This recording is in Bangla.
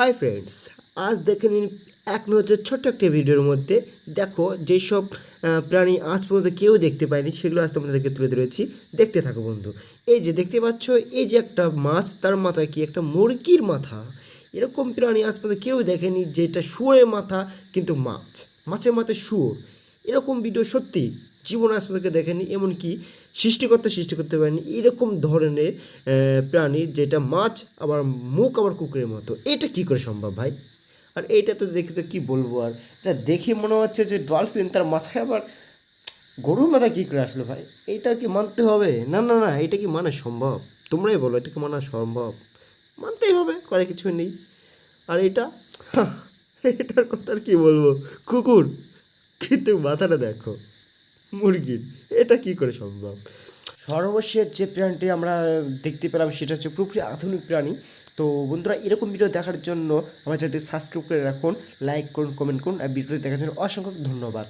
হাই ফ্রেন্ডস আজ দেখে নিন এক নজর ছোট্ট একটা ভিডিওর মধ্যে। দেখো, যেসব প্রাণী আজ পর্যন্ত কেউ দেখতে পায়নি, সেগুলো আজ তোমাদেরকে তুলে ধরেছি। দেখতে থাকো বন্ধু। এই যে দেখতে পাচ্ছ, এই যে একটা মাছ, তার মাথায় কি একটা মুরগির মাথা? এরকম প্রাণী আজ পর্যন্ত কেউ দেখেনি যেটা শুয়োরের মাথা, কিন্তু মাছ। মাছের মাথায় শুয়োর এরকম ভিডিও সত্যি জীবন কেউ দেখেনি এমনকি সৃষ্টিকর্তা সৃষ্টি করতে পারেনি এরকম ধরনের প্রাণী যেটা মাছ আবার মুখ আবার কুকুরের মতো। এটা কি করে সম্ভব ভাই? আর এইটা তো দেখে তো কী বলব আর? যা দেখে মনে হচ্ছে যে ডলফিন তার মাথায় আবার গরুর মাথায় কী করে আসলো ভাই? এটা কি মানতে হবে? না না না, এটা কি মানা সম্ভব? তোমরাই বলো, এটা কি মানা সম্ভব? মানতেই হবে করে কিছু নেই। আর এটা এটার কথা আর কি বলব? কুকুর, কিন্তু মাথাটা দেখো। মুরগির এটা কি করে সম্ভব? সর্বশেষ যে প্রাণীটি আমরা দেখতে পেলাম, সেটা হচ্ছে পুরোপুরি আধুনিক প্রাণী। তো বন্ধুরা, এরকম ভিডিও দেখার জন্য আমার চ্যানেলটি সাবস্ক্রাইব করে রাখুন লাইক করুন কমেন্ট করুন, আর ভিডিওটি দেখার জন্য অসংখ্য ধন্যবাদ।